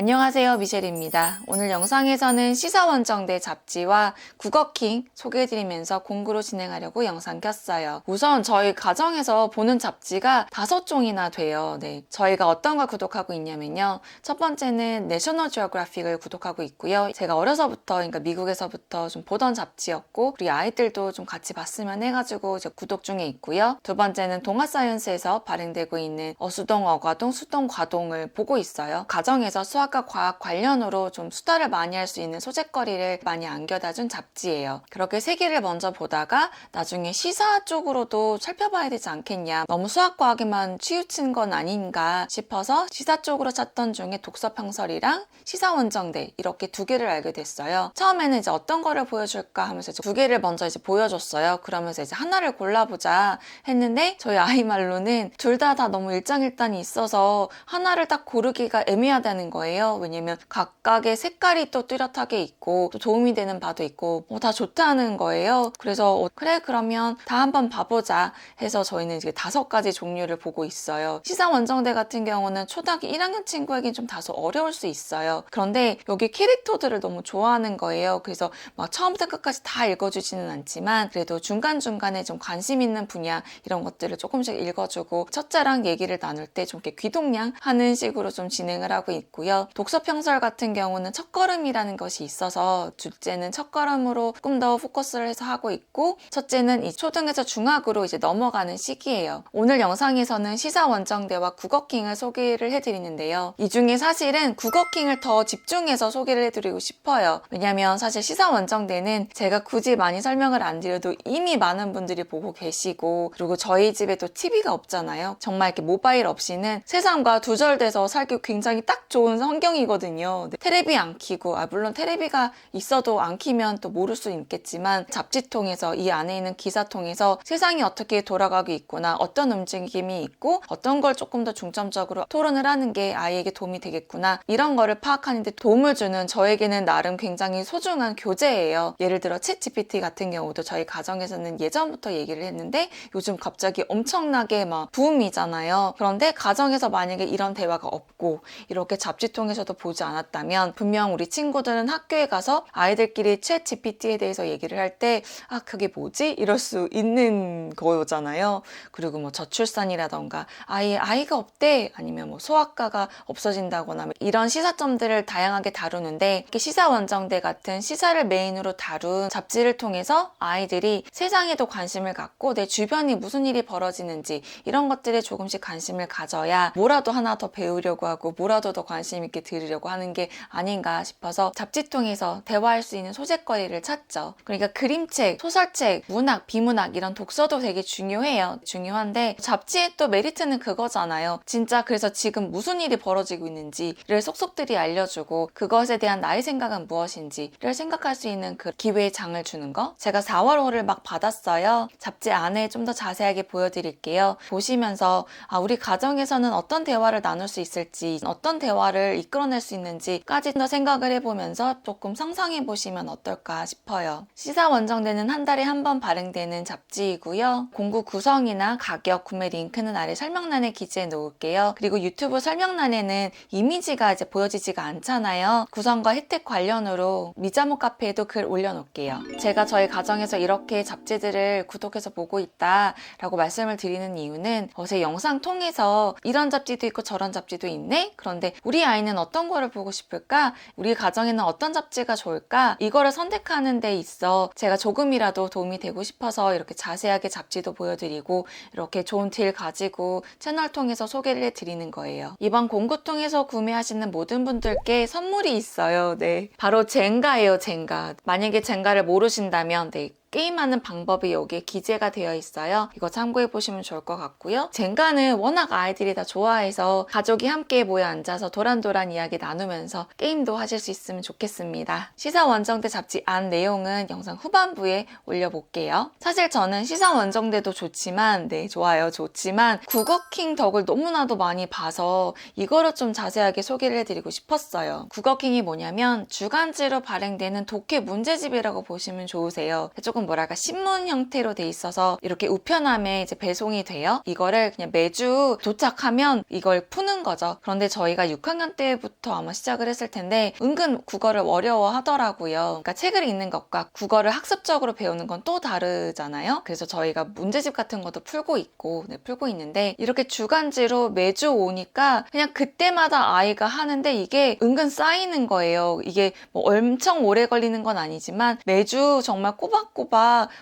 안녕하세요 미셸입니다. 오늘 영상에서는 시사원정대 잡지와 국어킹 소개해드리면서 공구로 진행하려고 영상 켰어요. 우선 저희 가정에서 보는 잡지가 다섯 종이나 돼요. 네, 저희가 어떤 걸 구독하고 있냐면요. 첫 번째는 내셔널 지오그래픽을 구독하고 있고요. 제가 어려서부터 그러니까 미국에서부터 좀 보던 잡지였고 우리 아이들도 좀 같이 봤으면 해가지고 이제 구독 중에 있고요. 두 번째는 동아사이언스에서 발행되고 있는 어수동 어과동 수동 과동을 보고 있어요. 가정에서 수학 과 과학 관련으로 좀 수다를 많이 할 수 있는 소재거리를 많이 안겨다 준 잡지예요. 그렇게 세 개를 먼저 보다가 나중에 시사 쪽으로도 살펴봐야 되지 않겠냐. 너무 수학과학에만 치우친 건 아닌가 싶어서 시사 쪽으로 찾던 중에 독서평설이랑 시사원정대 이렇게 두 개를 알게 됐어요. 처음에는 이제 어떤 거를 보여줄까 하면서 두 개를 먼저 이제 보여줬어요. 그러면서 이제 하나를 골라보자 했는데 저희 아이 말로는 둘 다 다 너무 일장일단이 있어서 하나를 딱 고르기가 애매하다는 거예요. 왜냐면 각각의 색깔이 또 뚜렷하게 있고 또 도움이 되는 바도 있고 뭐 다 좋다는 거예요. 그래서 어, 그래 그러면 다 한번 봐보자 해서 저희는 이제 다섯 가지 종류를 보고 있어요. 시사원정대 같은 경우는 초등학교 1학년 친구에겐 좀 다소 어려울 수 있어요. 그런데 여기 캐릭터들을 너무 좋아하는 거예요. 그래서 막 처음부터 끝까지 다 읽어주지는 않지만 그래도 중간중간에 좀 관심 있는 분야 이런 것들을 조금씩 읽어주고 첫째랑 얘기를 나눌 때 좀 이렇게 귀동냥 하는 식으로 좀 진행을 하고 있고요. 독서평설 같은 경우는 첫걸음이라는 것이 있어서 둘째는 첫걸음으로 조금 더 포커스를 해서 하고 있고 첫째는 이 초등에서 중학으로 이제 넘어가는 시기예요. 오늘 영상에서는 시사 원정대와 국어킹을 소개를 해드리는데요. 이 중에 사실은 국어킹을 더 집중해서 소개를 해드리고 싶어요. 왜냐면 사실 시사 원정대는 제가 굳이 많이 설명을 안 드려도 이미 많은 분들이 보고 계시고 그리고 저희 집에 또 TV가 없잖아요. 정말 이렇게 모바일 없이는 세상과 두절돼서 살기 굉장히 딱 좋은 환경이거든요. 네, 테레비 안 키고 아 물론 테레비가 있어도 안 키면 또 모를 수 있겠지만 잡지 통해서 이 안에 있는 기사 통해서 세상이 어떻게 돌아가고 있구나 어떤 움직임이 있고 어떤 걸 조금 더 중점적으로 토론을 하는 게 아이에게 도움이 되겠구나 이런 거를 파악하는데 도움을 주는 저에게는 나름 굉장히 소중한 교재예요. 예를 들어 챗 GPT 같은 경우도 저희 가정에서는 예전부터 얘기를 했는데 요즘 갑자기 엄청나게 막 붐이잖아요. 그런데 가정에서 만약에 이런 대화가 없고 이렇게 잡지 통 해서도 보지 않았다면 분명 우리 친구들은 학교에 가서 아이들끼리 챗 GPT에 대해서 얘기를 할 때 아 그게 뭐지? 이럴 수 있는 거잖아요. 그리고 뭐 저출산이라던가 아예 아이가 없대 아니면 뭐 소아과가 없어진다거나 뭐 이런 시사점들을 다양하게 다루는데 시사원정대 같은 시사를 메인으로 다룬 잡지를 통해서 아이들이 세상에도 관심을 갖고 내 주변이 무슨 일이 벌어지는지 이런 것들에 조금씩 관심을 가져야 뭐라도 하나 더 배우려고 하고 뭐라도 더 관심 있게 들으려고 하는 게 아닌가 싶어서 잡지 통해서 대화할 수 있는 소재거리를 찾죠. 그러니까 그림책, 소설책, 문학, 비문학 이런 독서도 되게 중요해요. 중요한데 잡지의 또 메리트는 그거잖아요. 진짜 그래서 지금 무슨 일이 벌어지고 있는지를 속속들이 알려주고 그것에 대한 나의 생각은 무엇인지를 생각할 수 있는 그 기회의 장을 주는 거. 제가 4월호를 막 받았어요. 잡지 안에 좀 더 자세하게 보여드릴게요. 보시면서 아, 우리 가정에서는 어떤 대화를 나눌 수 있을지, 어떤 대화를 이끌어낼 수 있는지까지 더 생각을 해보면서 조금 상상해 보시면 어떨까 싶어요. 시사 원정대는 한 달에 한 번 발행되는 잡지이고요. 공구 구성이나 가격, 구매 링크는 아래 설명란에 기재해 놓을게요. 그리고 유튜브 설명란에는 이미지가 이제 보여지지가 않잖아요. 구성과 혜택 관련으로 미자모 카페에도 글 올려놓을게요. 제가 저희 가정에서 이렇게 잡지들을 구독해서 보고 있다라고 말씀을 드리는 이유는 어제 영상 통해서 이런 잡지도 있고 저런 잡지도 있네? 그런데 우리 아이는 어떤 거를 보고 싶을까? 우리 가정에는 어떤 잡지가 좋을까? 이거를 선택하는 데 있어 제가 조금이라도 도움이 되고 싶어서 이렇게 자세하게 잡지도 보여드리고 이렇게 좋은 딜 가지고 채널 통해서 소개를 해드리는 거예요. 이번 공구 통해서 구매하시는 모든 분들께 선물이 있어요. 네. 바로 젠가예요, 젠가. 만약에 젠가를 모르신다면 네. 게임하는 방법이 여기에 기재가 되어 있어요. 이거 참고해 보시면 좋을 것 같고요. 젠가는 워낙 아이들이 다 좋아해서 가족이 함께 모여 앉아서 도란도란 이야기 나누면서 게임도 하실 수 있으면 좋겠습니다. 시사 원정대 잡지 안 내용은 영상 후반부에 올려볼게요. 사실 저는 시사 원정대도 좋지만 네 좋아요 좋지만 국어킹 덕을 너무나도 많이 봐서 이거를 좀 자세하게 소개를 해드리고 싶었어요. 국어킹이 뭐냐면 주간지로 발행되는 독해 문제집이라고 보시면 좋으세요. 조금 조금 뭐랄까 신문 형태로 돼 있어서 이렇게 우편함에 이제 배송이 돼요. 이거를 그냥 매주 도착하면 이걸 푸는 거죠. 그런데 저희가 6학년 때부터 아마 시작을 했을 텐데 은근 국어를 어려워 하더라고요. 그러니까 책을 읽는 것과 국어를 학습적으로 배우는 건 또 다르잖아요. 그래서 저희가 문제집 같은 것도 풀고 있고, 네, 풀고 있는데 이렇게 주간지로 매주 오니까 그냥 그때마다 아이가 하는데 이게 은근 쌓이는 거예요. 이게 뭐 엄청 오래 걸리는 건 아니지만 매주 정말 꼬박꼬박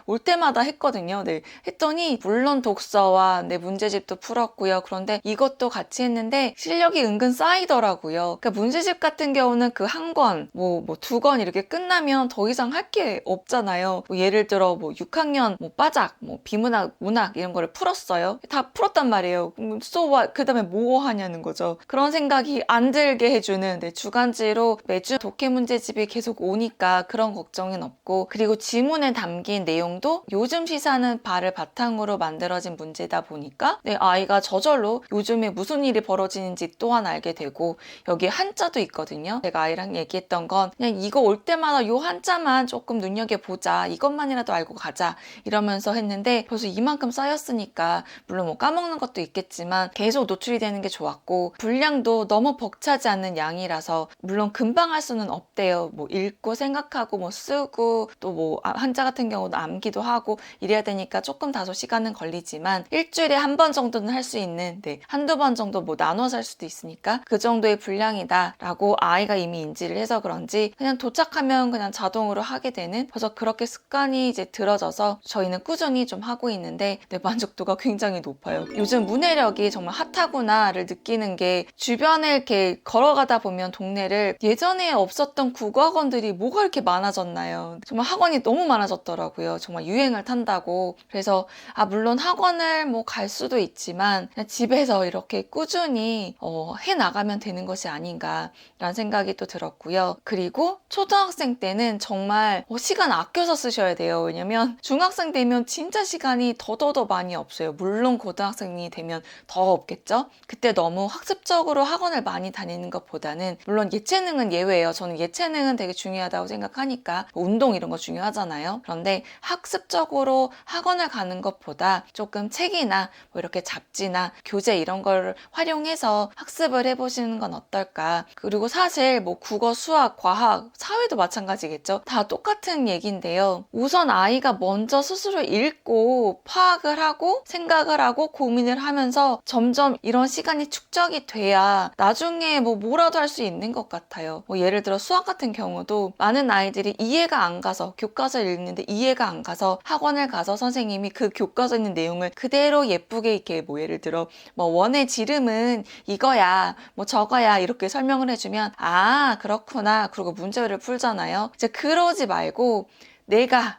올 때마다 했거든요. 네. 했더니 물론 독서와 내 문제집도 풀었고요. 그런데 이것도 같이 했는데 실력이 은근 쌓이더라고요. 그러니까 문제집 같은 경우는 그 한 권, 뭐, 뭐 두 권 이렇게 끝나면 더 이상 할 게 없잖아요. 뭐 예를 들어 뭐 6학년 뭐 빠작, 뭐 비문학, 문학 이런 거를 풀었어요. 다 풀었단 말이에요. 쏘와 그 다음에 뭐 하냐는 거죠. 그런 생각이 안 들게 해주는 네, 주간지로 매주 독해 문제집이 계속 오니까 그런 걱정은 없고 그리고 지문에 담긴 내용도 요즘 시사는 발을 바탕으로 만들어진 문제다 보니까 네, 아이가 저절로 요즘에 무슨 일이 벌어지는지 또한 알게 되고 여기 한자도 있거든요. 제가 아이랑 얘기했던 건 그냥 이거 올 때마다 요 한자만 조금 눈여겨보자. 이것만이라도 알고 가자. 이러면서 했는데 벌써 이만큼 쌓였으니까 물론 뭐 까먹는 것도 있겠지만 계속 노출이 되는 게 좋았고 분량도 너무 벅차지 않는 양이라서 물론 금방 할 수는 없대요. 뭐 읽고 생각하고 뭐 쓰고 또 뭐 한자 같은 경우도 암기도 하고 이래야 되니까 조금 다소 시간은 걸리지만 일주일에 한 번 정도는 할 수 있는 네, 한두 번 정도 뭐 나눠서 할 수도 있으니까 그 정도의 분량이다 라고 아이가 이미 인지를 해서 그런지 그냥 도착하면 그냥 자동으로 하게 되는 그래서 그렇게 습관이 이제 들어져서 저희는 꾸준히 좀 하고 있는데 네, 만족도가 굉장히 높아요. 요즘 문해력이 정말 핫하구나를 느끼는 게 주변에 이렇게 걸어가다 보면 동네를 예전에 없었던 국어학원들이 뭐가 이렇게 많아졌나요? 정말 학원이 너무 많아졌더라고요. 정말 유행을 탄다고. 그래서 아 물론 학원을 뭐 갈 수도 있지만 집에서 이렇게 꾸준히 어, 해 나가면 되는 것이 아닌가라는 생각이 또 들었고요. 그리고 초등학생 때는 정말 어, 시간 아껴서 쓰셔야 돼요. 왜냐면 중학생 되면 진짜 시간이 더더더 많이 없어요. 물론 고등학생이 되면 더 없겠죠? 그때 너무 학습적으로 학원을 많이 다니는 것보다는 물론 예체능은 예외예요. 저는 예체능은 되게 중요하다고 생각하니까 뭐 운동 이런 거 중요하잖아요. 그런데 학습적으로 학원을 가는 것보다 조금 책이나 뭐 이렇게 잡지나 교재 이런 걸 활용해서 학습을 해보시는 건 어떨까? 그리고 사실 뭐 국어, 수학, 과학, 사회도 마찬가지겠죠. 다 똑같은 얘기인데요. 우선 아이가 먼저 스스로 읽고 파악을 하고 생각을 하고 고민을 하면서 점점 이런 시간이 축적이 돼야 나중에 뭐 뭐라도 할 수 있는 것 같아요. 뭐 예를 들어 수학 같은 경우도 많은 아이들이 이해가 안 가서 교과서를 읽는데 이해가 안 가서 학원을 가서 선생님이 그 교과서 있는 내용을 그대로 예쁘게 이렇게 뭐 예를 들어 뭐 원의 지름은 이거야 뭐 저거야 이렇게 설명을 해주면 아 그렇구나 그리고 문제를 풀잖아요. 이제 그러지 말고 내가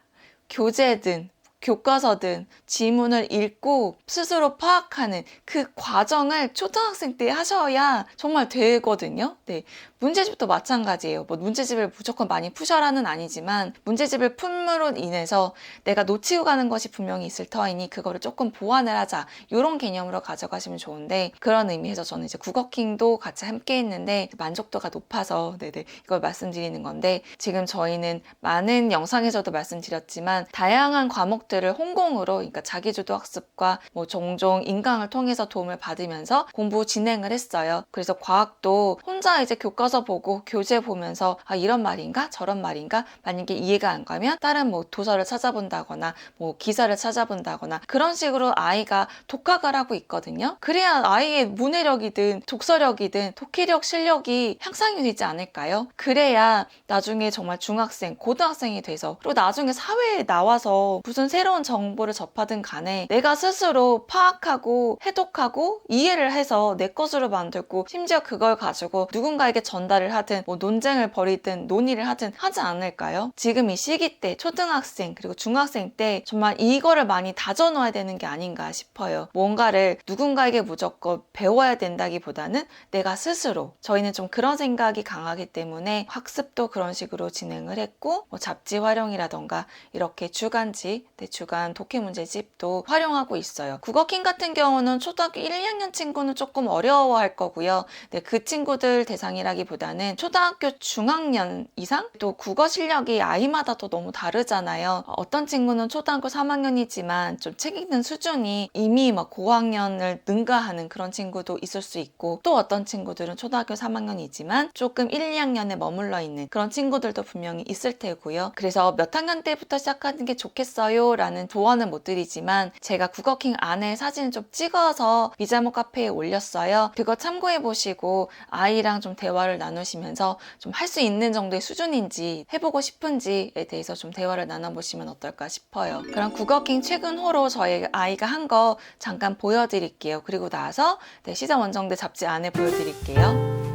교재든 교과서든 지문을 읽고 스스로 파악하는 그 과정을 초등학생 때 하셔야 정말 되거든요. 네. 문제집도 마찬가지예요. 뭐 문제집을 무조건 많이 푸셔라는 아니지만 문제집을 품으로 인해서 내가 놓치고 가는 것이 분명히 있을 터이니 그거를 조금 보완을 하자. 이런 개념으로 가져가시면 좋은데 그런 의미에서 저는 이제 국어킹도 같이 함께 했는데 만족도가 높아서 네네 이걸 말씀드리는 건데 지금 저희는 많은 영상에서도 말씀드렸지만 다양한 과목 들을 홍공으로 그러니까 자기주도 학습과 뭐 종종 인강을 통해서 도움을 받으면서 공부 진행을 했어요. 그래서 과학도 혼자 이제 교과서 보고 교재 보면서 아 이런 말인가 저런 말인가 만약에 이해가 안 가면 다른 뭐 도서를 찾아본다거나 뭐 기사를 찾아본다거나 그런 식으로 아이가 독학을 하고 있거든요. 그래야 아이의 문해력이든 독서력이든 독해력 실력이 향상이 되지 않을까요? 그래야 나중에 정말 중학생, 고등학생이 돼서 그리고 나중에 사회에 나와서 무슨 새 로운 정보를 접하든 간에 내가 스스로 파악하고 해독하고 이해를 해서 내 것으로 만들고 심지어 그걸 가지고 누군가에게 전달을 하든 뭐 논쟁을 벌이든 논의를 하든 하지 않을까요? 지금 이 시기 때 초등학생 그리고 중학생 때 정말 이거를 많이 다져놓아야 되는 게 아닌가 싶어요. 뭔가를 누군가에게 무조건 배워야 된다기보다는 내가 스스로 저희는 좀 그런 생각이 강하기 때문에 학습도 그런 식으로 진행을 했고 뭐 잡지 활용이라던가 이렇게 주간지 네, 주간 독해 문제집도 활용하고 있어요. 국어킹 같은 경우는 초등학교 1, 2학년 친구는 조금 어려워할 거고요. 네, 그 친구들 대상이라기보다는 초등학교 중학년 이상 또 국어 실력이 아이마다 또 너무 다르잖아요. 어떤 친구는 초등학교 3학년이지만 좀 책 읽는 수준이 이미 막 고학년을 능가하는 그런 친구도 있을 수 있고 또 어떤 친구들은 초등학교 3학년이지만 조금 1, 2학년에 머물러 있는 그런 친구들도 분명히 있을 테고요. 그래서 몇 학년 때부터 시작하는 게 좋겠어요 라는 조언은 못 드리지만 제가 국어킹 안에 사진을 좀 찍어서 미자모 카페에 올렸어요. 그거 참고해 보시고 아이랑 좀 대화를 나누시면서 좀 할 수 있는 정도의 수준인지 해보고 싶은지에 대해서 좀 대화를 나눠보시면 어떨까 싶어요. 그럼 국어킹 최근 호로 저희 아이가 한 거 잠깐 보여드릴게요. 그리고 나서 네, 시사 원정대 잡지 안에 보여드릴게요.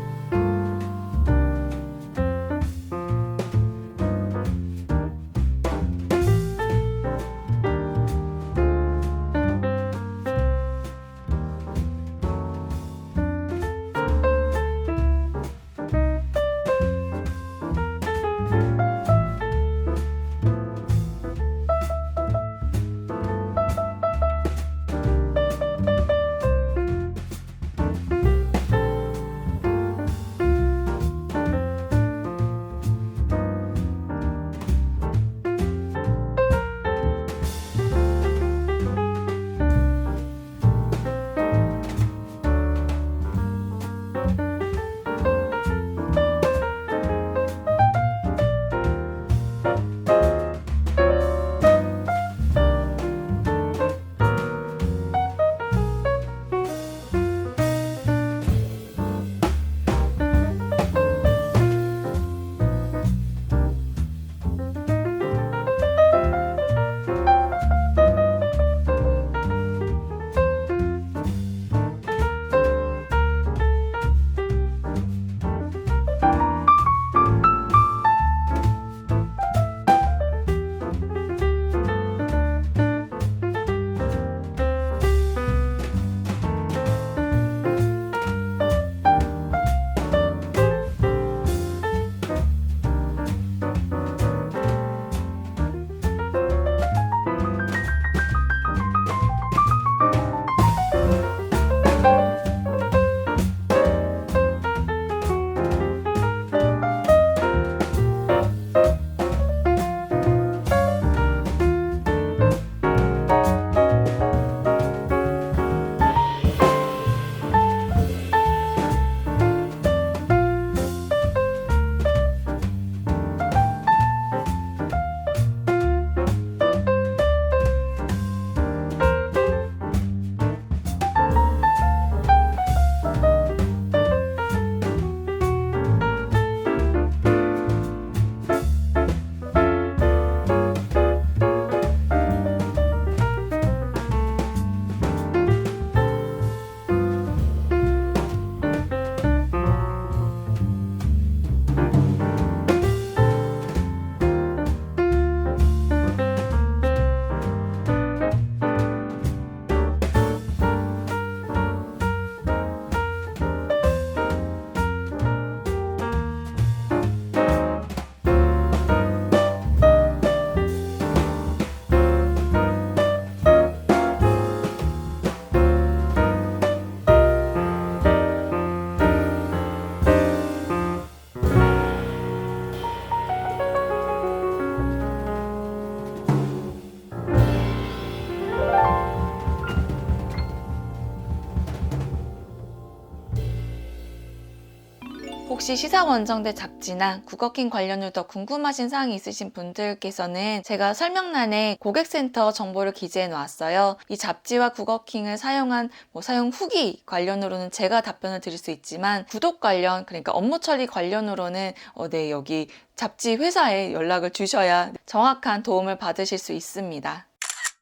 혹시 시사원정대 잡지나 국어킹 관련으로 더 궁금하신 사항이 있으신 분들께서는 제가 설명란에 고객센터 정보를 기재해 놓았어요. 이 잡지와 국어킹을 사용한 뭐 사용 후기 관련으로는 제가 답변을 드릴 수 있지만 구독 관련 그러니까 업무 처리 관련으로는 어, 네 여기 잡지 회사에 연락을 주셔야 정확한 도움을 받으실 수 있습니다.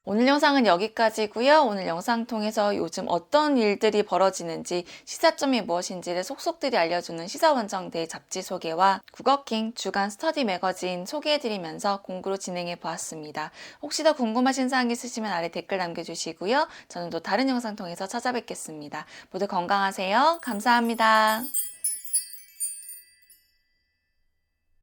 오늘 영상은 여기까지고요. 오늘 영상 통해서 요즘 어떤 일들이 벌어지는지 시사점이 무엇인지를 속속들이 알려주는 시사원정대 잡지 소개와 국어킹 주간 스터디 매거진 소개해드리면서 공부로 진행해 보았습니다. 혹시 더 궁금하신 사항 있으시면 아래 댓글 남겨주시고요. 저는 또 다른 영상 통해서 찾아뵙겠습니다. 모두 건강하세요. 감사합니다.